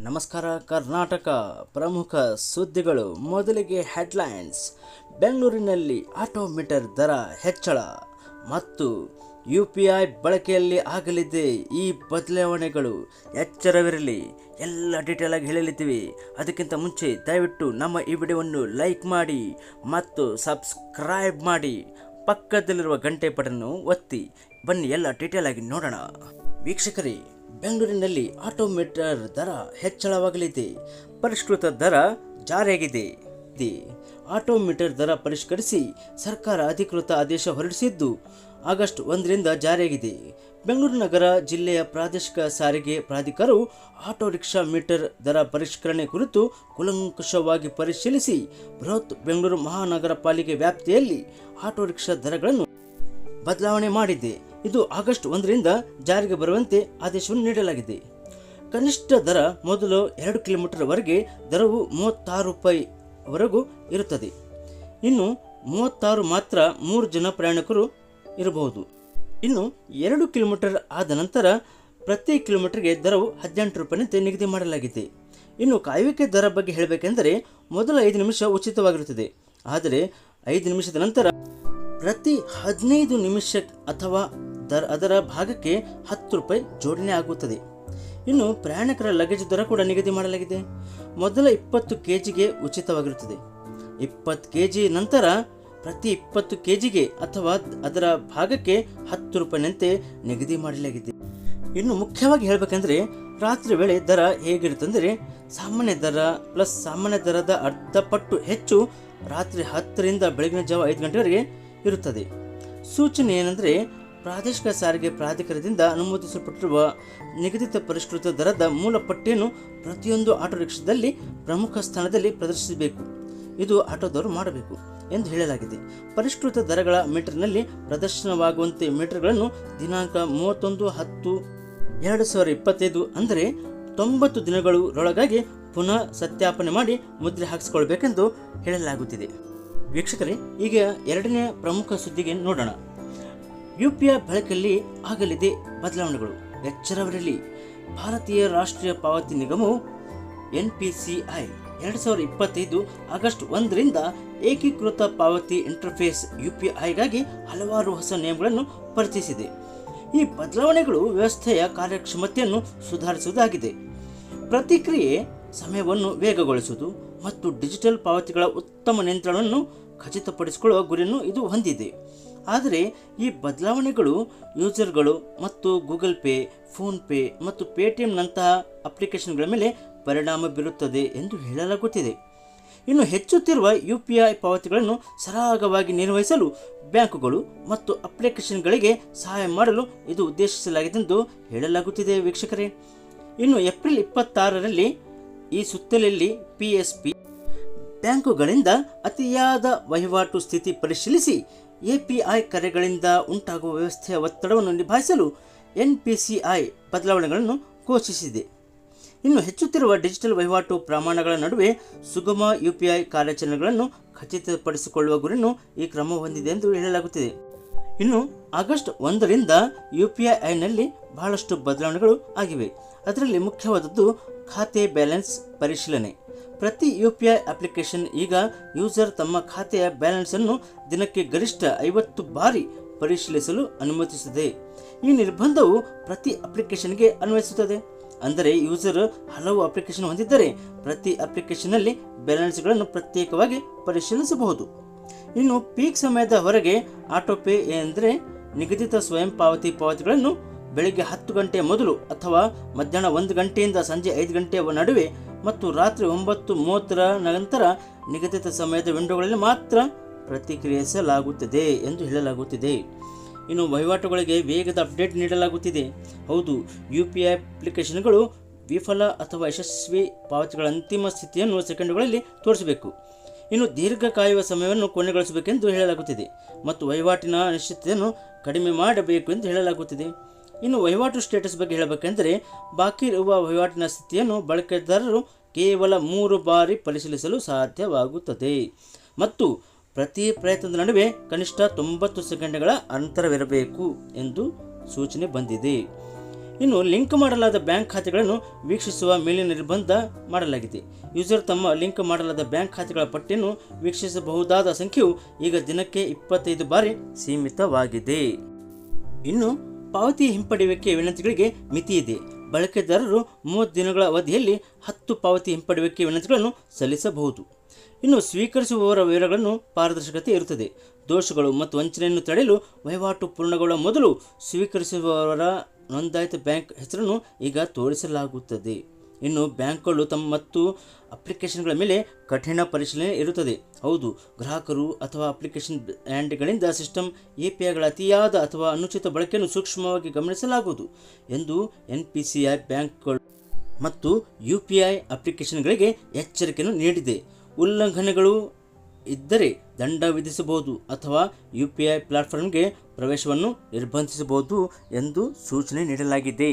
ನಮಸ್ಕಾರ, ಕರ್ನಾಟಕ ಪ್ರಮುಖ ಸುದ್ದಿಗಳು. ಮೊದಲಿಗೆ ಹೆಡ್ಲೈನ್ಸ್ ಬೆಂಗಳೂರಿನಲ್ಲಿ ಆಟೋಮೀಟರ್ ದರ ಹೆಚ್ಚಳ. ಮತ್ತು ಯು ಪಿ ಐ ಬಳಕೆಯಲ್ಲಿ ಆಗಲಿದೆ ಈ ಬದಲಾವಣೆಗಳು. ಎಚ್ಚರವಿರಲಿ, ಎಲ್ಲ ಡೀಟೇಲ್ ಆಗಿ ಹೇಳಲಿದ್ದೀವಿ. ಅದಕ್ಕಿಂತ ಮುಂಚೆ ದಯವಿಟ್ಟು ನಮ್ಮ ಈ ವಿಡಿಯೋವನ್ನು ಲೈಕ್ ಮಾಡಿ ಮತ್ತು ಸಬ್ಸ್ಕ್ರೈಬ್ ಮಾಡಿ. ಪಕ್ಕದಲ್ಲಿರುವ ಗಂಟೆ ಬಟನ್ನು ಒತ್ತಿ. ಬನ್ನಿ, ಎಲ್ಲ ಡೀಟೇಲ್ ಆಗಿ ನೋಡೋಣ. ವೀಕ್ಷಕರೇ ಬೆಂಗಳೂರಿನಲ್ಲಿ ಆಟೋಮೀಟರ್ ದರ ಹೆಚ್ಚಳವಾಗಲಿದೆ. ಪರಿಷ್ಕೃತ ದರ ಜಾರಿಯಾಗಿದೆ. ಇದೆ. ಆಟೋಮೀಟರ್ ದರ ಪರಿಷ್ಕರಿಸಿ ಸರ್ಕಾರ ಅಧಿಕೃತ ಆದೇಶ ಹೊರಡಿಸಿದ್ದು ಆಗಸ್ಟ್ ಒಂದರಿಂದ ಜಾರಿಯಾಗಿದೆ. ಬೆಂಗಳೂರು ನಗರ ಜಿಲ್ಲೆಯ ಪ್ರಾದೇಶಿಕ ಸಾರಿಗೆ ಪ್ರಾಧಿಕಾರವು ಆಟೋ ರಿಕ್ಷಾ ಮೀಟರ್ ದರ ಪರಿಷ್ಕರಣೆ ಕುರಿತು ಕೂಲಂಕುಷವಾಗಿ ಪರಿಶೀಲಿಸಿ ಬೃಹತ್ ಬೆಂಗಳೂರು ಮಹಾನಗರ ಪಾಲಿಕೆ ವ್ಯಾಪ್ತಿಯಲ್ಲಿ ಆಟೋ ರಿಕ್ಷಾ ದರಗಳನ್ನು ಬದಲಾವಣೆ ಮಾಡಿದೆ. ಇದು ಆಗಸ್ಟ್ ಒಂದರಿಂದ ಜಾರಿಗೆ ಬರುವಂತೆ ಆದೇಶವನ್ನು ನೀಡಲಾಗಿದೆ. ಕನಿಷ್ಠ ದರ ಮೊದಲು ಎರಡು ಕಿಲೋಮೀಟರ್ವರೆಗೆ ದರವು ಮೂವತ್ತಾರು ರೂಪಾಯಿವರೆಗೂ ಇರುತ್ತದೆ. ಇನ್ನು ಮೂವತ್ತಾರು ಮಾತ್ರ ಮೂರು ಜನ ಪ್ರಯಾಣಿಕರು ಇರಬಹುದು. ಇನ್ನು ಎರಡು ಕಿಲೋಮೀಟರ್ ಆದ ನಂತರ ಪ್ರತಿ ಕಿಲೋಮೀಟರ್ಗೆ ದರವು ಹದಿನೆಂಟು ರೂಪಾಯಿನಂತೆ ನಿಗದಿ ಮಾಡಲಾಗಿದೆ. ಇನ್ನು ಕಾಯುವಿಕೆ ದರ ಬಗ್ಗೆ ಹೇಳಬೇಕೆಂದರೆ ಮೊದಲ ಐದು ನಿಮಿಷ ಉಚಿತವಾಗಿರುತ್ತದೆ. ಆದರೆ ಐದು ನಿಮಿಷದ ನಂತರ ಪ್ರತಿ ಹದಿನೈದು ನಿಮಿಷ ಅಥವಾ ದರ ಅದರ ಭಾಗಕ್ಕೆ ಹತ್ತು ರೂಪಾಯಿ ಜೋಡಣೆ ಆಗುತ್ತದೆ. ಇನ್ನು ಪ್ರಯಾಣಿಕರ ಲಗೇಜ್ ದರ ಕೂಡ ನಿಗದಿ ಮಾಡಲಾಗಿದೆ. ಮೊದಲ ಇಪ್ಪತ್ತು ಕೆ ಜಿಗೆ ಉಚಿತವಾಗಿರುತ್ತದೆ. ಇಪ್ಪತ್ತು ಕೆ ಜಿ ನಂತರ ಪ್ರತಿ ಇಪ್ಪತ್ತು ಕೆ ಜಿಗೆ ಅಥವಾ ಅದರ ಭಾಗಕ್ಕೆ ಹತ್ತು ರೂಪಾಯಿನಂತೆ ನಿಗದಿ ಮಾಡಲಾಗಿದೆ. ಇನ್ನು ಮುಖ್ಯವಾಗಿ ಹೇಳಬೇಕಂದ್ರೆ ರಾತ್ರಿ ವೇಳೆ ದರ ಹೇಗಿರುತ್ತಂದರೆ ಸಾಮಾನ್ಯ ದರ ಪ್ಲಸ್ ಸಾಮಾನ್ಯ ದರದ ಅರ್ಧ ಪಟ್ಟು ಹೆಚ್ಚು ರಾತ್ರಿ ಹತ್ತರಿಂದ ಬೆಳಗಿನ ಜಾವ ಐದು ಗಂಟೆವರೆಗೆ ಇರುತ್ತದೆ. ಸೂಚನೆ ಏನೆಂದರೆ ಪ್ರಾದೇಶಿಕ ಸಾರಿಗೆ ಪ್ರಾಧಿಕಾರದಿಂದ ಅನುಮೋದಿಸಲ್ಪಟ್ಟಿರುವ ನಿಗದಿತ ಪರಿಷ್ಕೃತ ದರದ ಮೂಲ ಪಟ್ಟಿಯನ್ನು ಪ್ರತಿಯೊಂದು ಆಟೋ ರಿಕ್ಷಾದಲ್ಲಿ ಪ್ರಮುಖ ಸ್ಥಾನದಲ್ಲಿ ಪ್ರದರ್ಶಿಸಬೇಕು. ಇದು ಆಟೋದವರು ಮಾಡಬೇಕು ಎಂದು ಹೇಳಲಾಗಿದೆ. ಪರಿಷ್ಕೃತ ದರಗಳ ಮೀಟರ್ನಲ್ಲಿ ಪ್ರದರ್ಶನವಾಗುವಂತೆ ಮೀಟರ್ಗಳನ್ನು ದಿನಾಂಕ ಮೂವತ್ತೊಂದು ಹತ್ತು ಎರಡು ಸಾವಿರ ಇಪ್ಪತ್ತೈದು ಅಂದರೆ ತೊಂಬತ್ತು ದಿನಗಳೊಳಗಾಗಿ ಪುನಃ ಸತ್ಯಾಪನೆ ಮಾಡಿ ಮುದ್ರೆ ಹಾಕಿಸಿಕೊಳ್ಬೇಕೆಂದು ಹೇಳಲಾಗುತ್ತಿದೆ. ವೀಕ್ಷಕರೇ, ಈಗ ಎರಡನೇ ಪ್ರಮುಖ ಸುದ್ದಿಗೆ ನೋಡೋಣ. ಯು ಪಿ ಐ ಬಳಕೆಯಲ್ಲಿ ಆಗಲಿದೆ ಬದಲಾವಣೆಗಳು. ಎಚ್ಚರವಿರಲಿ. ಭಾರತೀಯ ರಾಷ್ಟ್ರೀಯ ಪಾವತಿ ನಿಗಮವು ಎನ್ ಪಿ ಸಿ ಐ ಎರಡು ಸಾವಿರದ ಇಪ್ಪತ್ತೈದು ಆಗಸ್ಟ್ ಒಂದರಿಂದ ಏಕೀಕೃತ ಪಾವತಿ ಇಂಟರ್ಫೇಸ್ ಯು ಪಿ ಐಗಾಗಿ ಹಲವಾರು ಹೊಸ ನಿಯಮಗಳನ್ನು ಪರಿಚಯಿಸಿದೆ. ಈ ಬದಲಾವಣೆಗಳು ವ್ಯವಸ್ಥೆಯ ಕಾರ್ಯಕ್ಷಮತೆಯನ್ನು ಸುಧಾರಿಸುವುದಾಗಿದೆ. ಪ್ರತಿಕ್ರಿಯೆ, ಸಮಯವನ್ನು ವೇಗಗೊಳಿಸುವುದು ಮತ್ತು ಡಿಜಿಟಲ್ ಪಾವತಿಗಳ ಉತ್ತಮ ನಿಯಂತ್ರಣವನ್ನು ಖಚಿತಪಡಿಸಿಕೊಳ್ಳುವ ಗುರಿಯನ್ನು ಇದು ಹೊಂದಿದೆ. ಆದರೆ ಈ ಬದಲಾವಣೆಗಳು ಯೂಸರ್ಗಳು ಮತ್ತು ಗೂಗಲ್ ಪೇ ಫೋನ್ಪೇ ಮತ್ತು ಪೇಟಿಎಂನಂತಹ ಅಪ್ಲಿಕೇಶನ್ಗಳ ಮೇಲೆ ಪರಿಣಾಮ ಬೀರುತ್ತದೆ ಎಂದು ಹೇಳಲಾಗುತ್ತಿದೆ. ಇನ್ನು ಹೆಚ್ಚುತ್ತಿರುವ ಯು ಪಿ ಐ ಪಾವತಿಗಳನ್ನು ಸರಾಗವಾಗಿ ನಿರ್ವಹಿಸಲು ಬ್ಯಾಂಕುಗಳು ಮತ್ತು ಅಪ್ಲಿಕೇಶನ್ಗಳಿಗೆ ಸಹಾಯ ಮಾಡಲು ಇದು ಉದ್ದೇಶಿಸಲಾಗಿದೆ ಎಂದು ಹೇಳಲಾಗುತ್ತಿದೆ ವೀಕ್ಷಕರೇ. ಇನ್ನು ಏಪ್ರಿಲ್ ಇಪ್ಪತ್ತಾರರಲ್ಲಿ ಈ ಸುತ್ತಲಲ್ಲಿ ಪಿ ಎಸ್ ಪಿ ಬ್ಯಾಂಕುಗಳಿಂದ ಅತಿಯಾದ ವಹಿವಾಟು ಸ್ಥಿತಿ ಪರಿಶೀಲಿಸಿ ಎಪಿಐ ಕರೆಗಳಿಂದ ಉಂಟಾಗುವ ವ್ಯವಸ್ಥೆಯ ಒತ್ತಡವನ್ನು ನಿಭಾಯಿಸಲು ಎನ್ಪಿಸಿಐ ಬದಲಾವಣೆಗಳನ್ನು ಘೋಷಿಸಿದೆ. ಇನ್ನು ಹೆಚ್ಚುತ್ತಿರುವ ಡಿಜಿಟಲ್ ವಹಿವಾಟು ಪ್ರಮಾಣಗಳ ನಡುವೆ ಸುಗಮ ಯುಪಿಐ ಕಾರ್ಯಾಚರಣೆಗಳನ್ನು ಖಚಿತಪಡಿಸಿಕೊಳ್ಳುವ ಗುರಿಯನ್ನು ಈ ಕ್ರಮ ಹೊಂದಿದೆ ಎಂದು ಹೇಳಲಾಗುತ್ತಿದೆ. ಇನ್ನು ಆಗಸ್ಟ್ ಒಂದರಿಂದ ಯು ಪಿ ಐನಲ್ಲಿ ಬಹಳಷ್ಟು ಬದಲಾವಣೆಗಳು ಆಗಿವೆ. ಅದರಲ್ಲಿ ಮುಖ್ಯವಾದದ್ದು ಖಾತೆ ಬ್ಯಾಲೆನ್ಸ್ ಪರಿಶೀಲನೆ. ಪ್ರತಿ ಯು ಪಿ ಐ ಅಪ್ಲಿಕೇಶನ್ ಈಗ ಯೂಸರ್ ತಮ್ಮ ಖಾತೆಯ ಬ್ಯಾಲೆನ್ಸ್ ಅನ್ನು ದಿನಕ್ಕೆ ಗರಿಷ್ಠ ಐವತ್ತು ಬಾರಿ ಪರಿಶೀಲಿಸಲು ಅನುಮತಿಸುತ್ತದೆ. ಈ ನಿರ್ಬಂಧವು ಪ್ರತಿ ಅಪ್ಲಿಕೇಶನ್ಗೆ ಅನ್ವಯಿಸುತ್ತದೆ. ಅಂದರೆ ಯೂಸರ್ ಹಲವು ಅಪ್ಲಿಕೇಶನ್ ಹೊಂದಿದ್ದರೆ ಪ್ರತಿ ಅಪ್ಲಿಕೇಶನ್ನಲ್ಲಿ ಬ್ಯಾಲೆನ್ಸ್ಗಳನ್ನು ಪ್ರತ್ಯೇಕವಾಗಿ ಪರಿಶೀಲಿಸಬಹುದು. ಇನ್ನು ಪೀಕ್ ಸಮಯದ ಹೊರಗೆ ಆಟೋಪೇ ಎಂದರೆ ನಿಗದಿತ ಸ್ವಯಂ ಪಾವತಿ ಪಾವತಿಗಳನ್ನು ಬೆಳಿಗ್ಗೆ ಹತ್ತು ಗಂಟೆ ಮೊದಲು ಅಥವಾ ಮಧ್ಯಾಹ್ನ ಒಂದು ಗಂಟೆಯಿಂದ ಸಂಜೆ ಐದು ಗಂಟೆಯ ನಡುವೆ ಮತ್ತು ರಾತ್ರಿ ಒಂಬತ್ತು ಮೂವತ್ತರ ನಂತರ ನಿಗದಿತ ಸಮಯದ ವಿಂಡೋಗಳಲ್ಲಿ ಮಾತ್ರ ಪ್ರತಿಕ್ರಿಯಿಸಲಾಗುತ್ತದೆ ಎಂದು ಹೇಳಲಾಗುತ್ತಿದೆ. ಇನ್ನು ವಹಿವಾಟುಗಳಿಗೆ ವೇಗದ ಅಪ್ಡೇಟ್ ನೀಡಲಾಗುತ್ತಿದೆ. ಹೌದು, ಯು ಪಿ ಐ ಅಪ್ಲಿಕೇಶನ್ಗಳು ವಿಫಲ ಅಥವಾ ಯಶಸ್ವಿ ಪಾವತಿಗಳ ಅಂತಿಮ ಸ್ಥಿತಿಯನ್ನು ಸೆಕೆಂಡುಗಳಲ್ಲಿ ತೋರಿಸಬೇಕು. ಇನ್ನು ದೀರ್ಘ ಕಾಯುವ ಸಮಯವನ್ನು ಕೊನೆಗೊಳಿಸಬೇಕೆಂದು ಹೇಳಲಾಗುತ್ತಿದೆ ಮತ್ತು ವಹಿವಾಟಿನ ಅನಿಶ್ಚಿತತೆಯನ್ನು ಕಡಿಮೆ ಮಾಡಬೇಕು ಎಂದು ಹೇಳಲಾಗುತ್ತಿದೆ. ಇನ್ನು ವಹಿವಾಟು ಸ್ಟೇಟಸ್ ಬಗ್ಗೆ ಹೇಳಬೇಕೆಂದರೆ, ಬಾಕಿ ಇರುವ ವಹಿವಾಟಿನ ಸ್ಥಿತಿಯನ್ನು ಬಳಕೆದಾರರು ಕೇವಲ ಮೂರು ಬಾರಿ ಪರಿಶೀಲಿಸಲು ಸಾಧ್ಯವಾಗುತ್ತದೆ. ಮತ್ತು ಪ್ರತಿ ಪ್ರಯತ್ನದ ನಡುವೆ ಕನಿಷ್ಠ ತೊಂಬತ್ತು ಸೆಕೆಂಡ್ಗಳ ಅಂತರವಿರಬೇಕು ಎಂದು ಸೂಚನೆ ಬಂದಿದೆ. ಇನ್ನು ಲಿಂಕ್ ಮಾಡಲಾದ ಬ್ಯಾಂಕ್ ಖಾತೆಗಳನ್ನು ವೀಕ್ಷಿಸುವ ಮೇಲಿನ ನಿರ್ಬಂಧ ಮಾಡಲಾಗಿದೆ. ಯೂಸರ್ ತಮ್ಮ ಲಿಂಕ್ ಮಾಡಲಾದ ಬ್ಯಾಂಕ್ ಖಾತೆಗಳ ಪಟ್ಟಿಯನ್ನು ವೀಕ್ಷಿಸಬಹುದಾದ ಸಂಖ್ಯೆಯು ಈಗ ದಿನಕ್ಕೆ ಇಪ್ಪತ್ತೈದು ಬಾರಿ ಸೀಮಿತವಾಗಿದೆ. ಇನ್ನು ಪಾವತಿ ಹಿಂಪಡೆಯುವಿಕೆ ವಿನಂತಿಗಳಿಗೆ ಮಿತಿ ಇದೆ. ಬಳಕೆದಾರರು ಮೂವತ್ತು ದಿನಗಳ ಅವಧಿಯಲ್ಲಿ ಹತ್ತು ಪಾವತಿ ಹಿಂಪಡೆಯುವಿಕೆ ವಿನಂತಿಗಳನ್ನು ಸಲ್ಲಿಸಬಹುದು. ಇನ್ನು ಸ್ವೀಕರಿಸುವವರ ವಿವರಗಳನ್ನು ಪಾರದರ್ಶಕತೆ ಇರುತ್ತದೆ. ದೋಷಗಳು ಮತ್ತು ವಂಚನೆಯನ್ನು ತಡೆಯಲು ವಹಿವಾಟು ಪೂರ್ಣಗೊಳ್ಳುವ ಮೊದಲು ಸ್ವೀಕರಿಸುವವರ ನೋಂದಾಯಿತ ಬ್ಯಾಂಕ್ ಹೆಸರನ್ನು ಈಗ ತೋರಿಸಲಾಗುತ್ತದೆ. ಇನ್ನು ಬ್ಯಾಂಕ್ಗಳು ತಮ್ಮ ಮತ್ತು ಅಪ್ಲಿಕೇಶನ್ಗಳ ಮೇಲೆ ಕಠಿಣ ಪರಿಶೀಲನೆ ಇರುತ್ತದೆ. ಹೌದು, ಗ್ರಾಹಕರು ಅಥವಾ ಅಪ್ಲಿಕೇಶನ್ ಬ್ರ್ಯಾಂಡ್ಗಳಿಂದ ಸಿಸ್ಟಮ್ ಎ ಪಿ ಐಗಳ ಅತಿಯಾದ ಅಥವಾ ಅನುಚಿತ ಬಳಕೆಯನ್ನು ಸೂಕ್ಷ್ಮವಾಗಿ ಗಮನಿಸಲಾಗುವುದು ಎಂದು ಎನ್ ಪಿ ಸಿ ಐ ಬ್ಯಾಂಕ್ಗಳು ಮತ್ತು ಯು ಪಿ ಐ ಅಪ್ಲಿಕೇಶನ್ಗಳಿಗೆ ಎಚ್ಚರಿಕೆಯನ್ನು ನೀಡಿದೆ. ಉಲ್ಲಂಘನೆಗಳು ಇದ್ದರೆ ದಂಡ ವಿಧಿಸಬಹುದು ಅಥವಾ ಯು ಪಿ ಐ ಪ್ಲಾಟ್ಫಾರ್ಮ್ಗೆ ಪ್ರವೇಶವನ್ನು ನಿರ್ಬಂಧಿಸಬಹುದು ಎಂದು ಸೂಚನೆ ನೀಡಲಾಗಿದೆ.